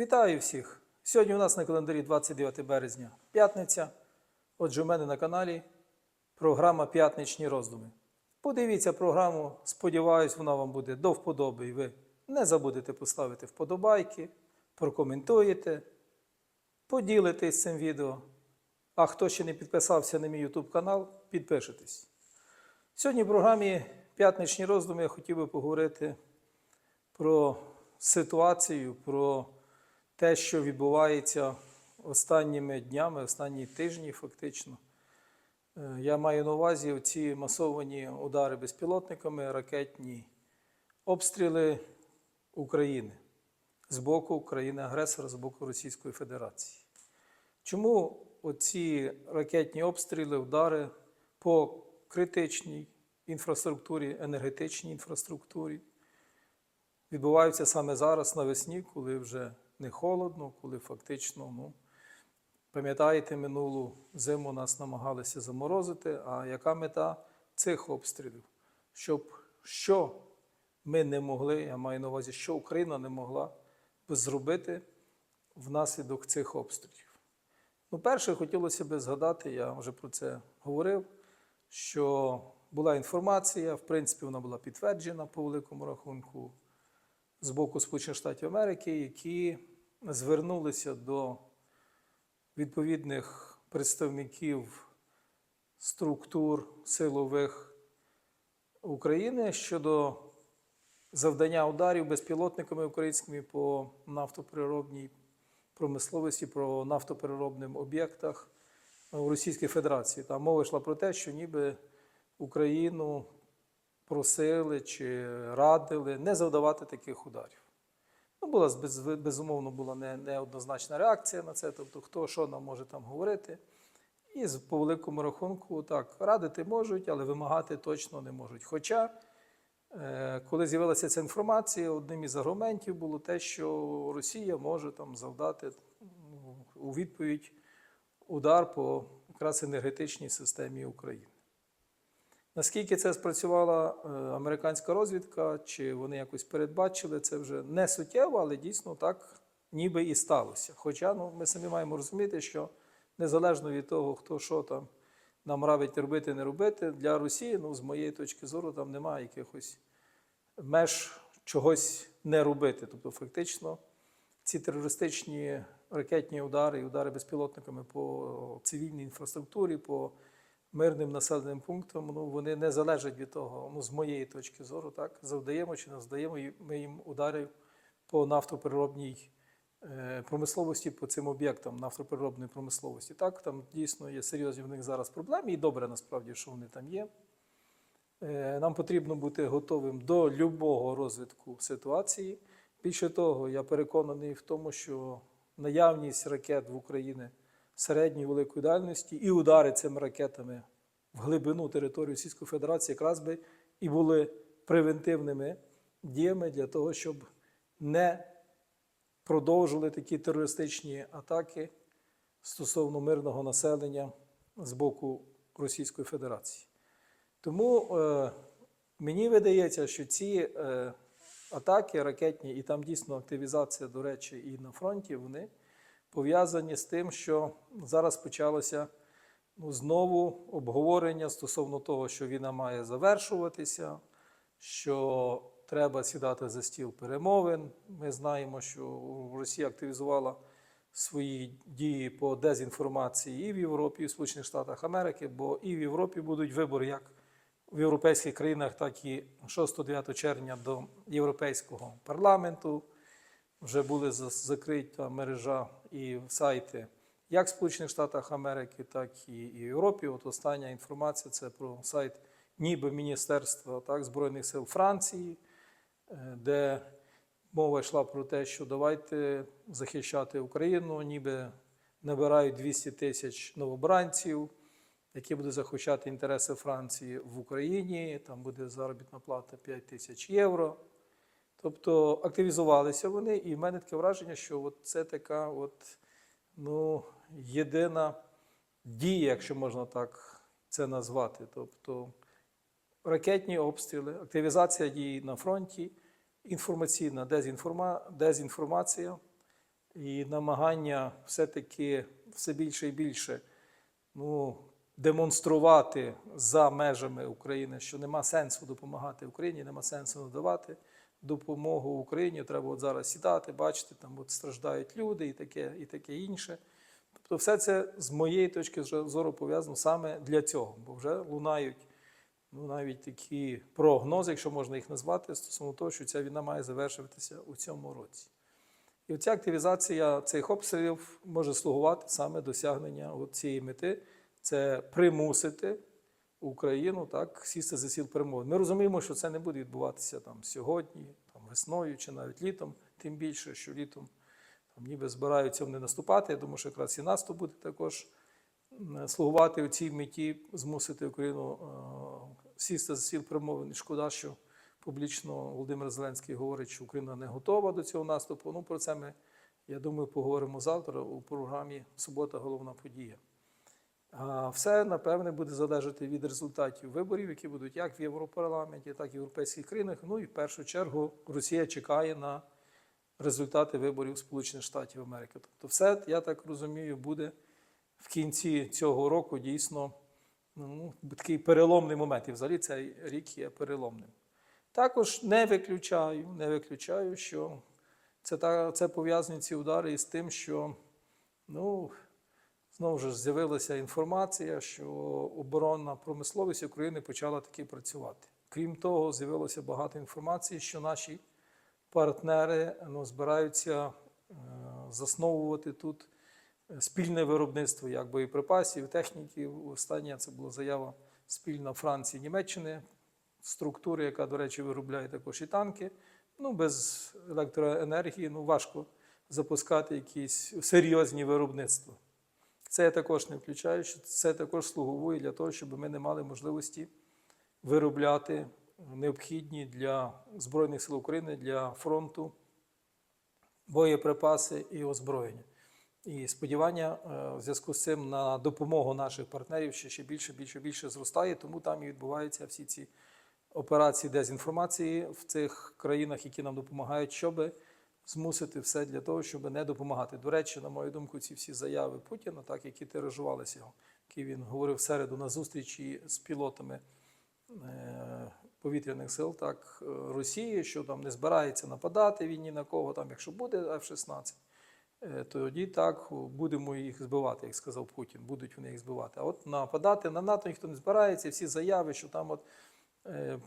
Вітаю всіх! Сьогодні у нас на календарі 29 березня, п'ятниця. Отже, у мене на каналі програма П'ятничні роздуми. Подивіться програму, сподіваюсь, вона вам буде до вподоби, і ви не забудете поставити вподобайки, прокоментуєте, поділитесь цим відео. А хто ще не підписався на мій YouTube канал, підпишитесь. Сьогодні в програмі П'ятничні роздуми я хотів би поговорити про ситуацію, про те, що відбувається останніми днями, останні тижні, фактично. Е, Я маю на увазі ці масовані удари безпілотниками, ракетні обстріли України з боку країни-агресора, з боку Російської Федерації. Чому оці ракетні обстріли, удари по критичній інфраструктурі, енергетичній інфраструктурі відбуваються саме зараз навесні, коли вже не холодно, коли фактично, ну, пам'ятаєте, минулу зиму нас намагалися заморозити. А яка мета цих обстрілів? Щоб що ми не могли, я маю на увазі, що Україна не могла би зробити внаслідок цих обстрілів. Ну, перше, хотілося б згадати, я вже про це говорив, що була інформація, в принципі, вона була підтверджена по великому рахунку з боку Сполучених Штатів Америки, які звернулися до відповідних представників структур силових України щодо завдання ударів безпілотниками українськими по нафтопереробній промисловості, про нафтопереробним об'єктах у Російській Федерації. Там мова йшла про те, що ніби Україну просили чи радили не завдавати таких ударів. Ну, була безумовно була не- неоднозначна реакція на це, тобто хто що нам може там говорити. І по великому рахунку так, радити можуть, але вимагати точно не можуть. Хоча, е, коли з'явилася ця інформація, одним із аргументів було те, що Росія може там завдати ну, у відповідь удар по якраз енергетичній системі України. Наскільки це спрацювала е, американська розвідка, чи вони якось передбачили, це вже не суттєво, але дійсно так ніби і сталося. Хоча ну, ми самі маємо розуміти, що незалежно від того, хто що там нам радить робити, не робити, для Росії, ну, з моєї точки зору, там немає якихось меж чогось не робити. Тобто, фактично, ці терористичні ракетні удари і удари безпілотниками по цивільній інфраструктурі, по мирним населеним пунктам, ну, вони не залежать від того, ну, з моєї точки зору, так, завдаємо чи не завдаємо ми їм ударів по нафтопереробній е, промисловості, по цим об'єктам нафтопереробної промисловості. Так, там дійсно є серйозні в них зараз проблеми, і добре насправді, що вони там є. Е, Нам потрібно бути готовим до любого розвитку ситуації. Більше того, я переконаний в тому, що наявність ракет в Україні середньої великої дальності і удари цими ракетами в глибину території Російської Федерації якраз би і були превентивними діями для того, щоб не продовжували такі терористичні атаки стосовно мирного населення з боку Російської Федерації. Тому е, мені видається, що ці е, атаки ракетні, і там дійсно активізація, до речі, і на фронті, вони пов'язані з тим, що зараз почалося ну, знову обговорення стосовно того, що війна має завершуватися, що треба сідати за стіл перемовин. Ми знаємо, що Росія активізувала свої дії по дезінформації і в Європі, і в Сполучених Штатах Америки, бо і в Європі будуть вибори як в європейських країнах, так і 6-9 червня до Європейського парламенту. Вже були закрита мережа і сайти як в Сполучених Штатах Америки, так і Європі. От остання інформація це про сайт ніби Міністерства так, Збройних сил Франції, е, де мова йшла про те, що давайте захищати Україну, ніби набирають 200 тисяч новобранців, які будуть захищати інтереси Франції в Україні. Там буде заробітна плата 5 тисяч євро. Тобто активізувалися вони, і в мене таке враження, що от це така от, ну, єдина дія, якщо можна так це назвати. Тобто ракетні обстріли, активізація дій на фронті, інформаційна дезінформа... дезінформація, і намагання все-таки все більше і більше ну, демонструвати за межами України, що нема сенсу допомагати Україні, нема сенсу надавати допомогу Україні. Треба от зараз сідати, бачити, там от страждають люди і таке, і таке інше. Тобто, все це з моєї точки зору пов'язано саме для цього, бо вже лунають ну, навіть такі прогнози, якщо можна їх назвати, стосовно того, що ця війна має завершуватися у цьому році. І оця активізація цих обстрілів може слугувати саме досягнення цієї мети це примусити Україну так сісти за сіл перемови. Ми розуміємо, що це не буде відбуватися там сьогодні, там весною чи навіть літом, тим більше, що літом там ніби збираються вони наступати. Я думаю, що якраз і наступ буде також слугувати у цій меті, змусити Україну е, сісти за сіл перемовин. Шкода, що публічно Володимир Зеленський говорить, що Україна не готова до цього наступу. Ну про це ми, я думаю, поговоримо завтра у програмі Субота головна подія. Все, напевне, буде залежати від результатів виборів, які будуть як в Європарламенті, так і в європейських країнах. Ну і в першу чергу Росія чекає на результати виборів Сполучених Штатів Америки. Тобто, все, я так розумію, буде в кінці цього року дійсно ну, такий переломний момент. І взагалі цей рік є переломним. Також не виключаю, не виключаю, що це, це пов'язані ці удари із тим, що ну, знову ж з'явилася інформація, що оборонна промисловість України почала таки працювати. Крім того, з'явилося багато інформації, що наші партнери ну, збираються е, засновувати тут е, спільне виробництво як боєприпасів, техніки. Остання це була заява спільна Франції Німеччини, структури, яка, до речі, виробляє також і танки. Ну, без електроенергії ну, важко запускати якісь серйозні виробництва. Це також не включаю, що це також слуговує для того, щоб ми не мали можливості виробляти необхідні для Збройних сил України для фронту боєприпаси і озброєння. І сподівання е, в зв'язку з цим на допомогу наших партнерів ще, ще більше, більше, більше зростає, тому там і відбуваються всі ці операції дезінформації в цих країнах, які нам допомагають, щоб змусити все для того, щоб не допомагати. До речі, на мою думку, ці всі заяви Путіна, так які тиражувалися які він говорив в середу на зустрічі з пілотами е, повітряних сил, так е, Росії, що там не збирається нападати він ні на кого, там, якщо буде F-16. е, Тоді так будемо їх збивати, як сказав Путін, будуть вони їх збивати. А от нападати на НАТО ніхто не збирається. Всі заяви, що там от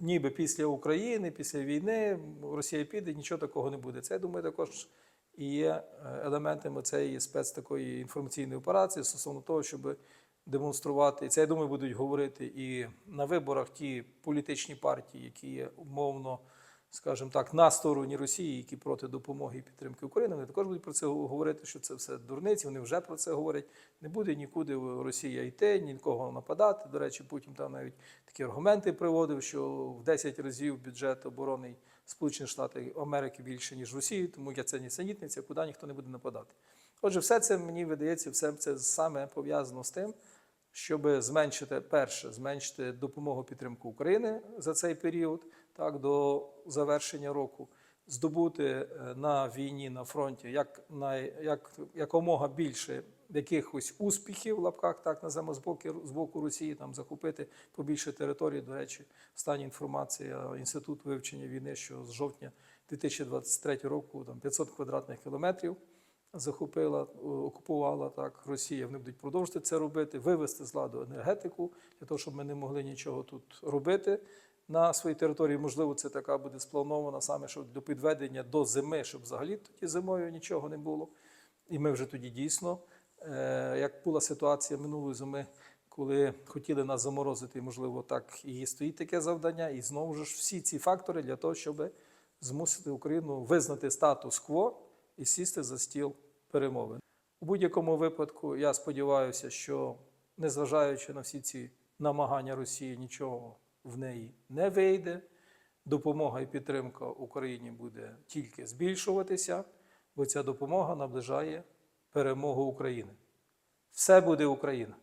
ніби після України, після війни Росія піде, нічого такого не буде. Це я думаю, також і є е, елементами цієї спец такої інформаційної операції стосовно того, щоб демонструвати. І це я думаю, будуть говорити і на виборах ті політичні партії, які є умовно, скажімо так, на стороні Росії, які проти допомоги і підтримки України. Вони також будуть про це говорити, що це все дурниці. Вони вже про це говорять. Не буде нікуди Росія йти, нікого нападати. До речі, Путін там навіть такі аргументи приводив, що в 10 разів бюджет оборонний Сполучених Штатів Америки більше, ніж Росії, тому я це нісенітниця, куди ніхто не буде нападати. Отже, все це мені видається, все це саме пов'язано з тим, щоб зменшити перше, зменшити допомогу підтримку України за цей період, так до завершення року, здобути е, на війні на фронті як, най, як якомога більше якихось успіхів в лапках, так називаємо з боку, з боку Росії, там захопити побільше території. До речі, остання інформація інститут вивчення війни, що з жовтня 2023 року там 500 квадратних кілометрів захопила, окупувала так Росія. Вони будуть продовжувати це робити, вивести з ладу енергетику для того, щоб ми не могли нічого тут робити на своїй території. Можливо, це така буде спланована саме щоб до підведення до зими, щоб взагалі тоді зимою нічого не було. І ми вже тоді дійсно, е, як була ситуація минулої зими. Коли хотіли нас заморозити, можливо, так і стоїть таке завдання, і знову ж всі ці фактори для того, щоб змусити Україну визнати статус-кво і сісти за стіл перемовин. У будь-якому випадку я сподіваюся, що незважаючи на всі ці намагання Росії, нічого в неї не вийде. Допомога і підтримка Україні буде тільки збільшуватися, бо ця допомога наближає перемогу України. Все буде Україна.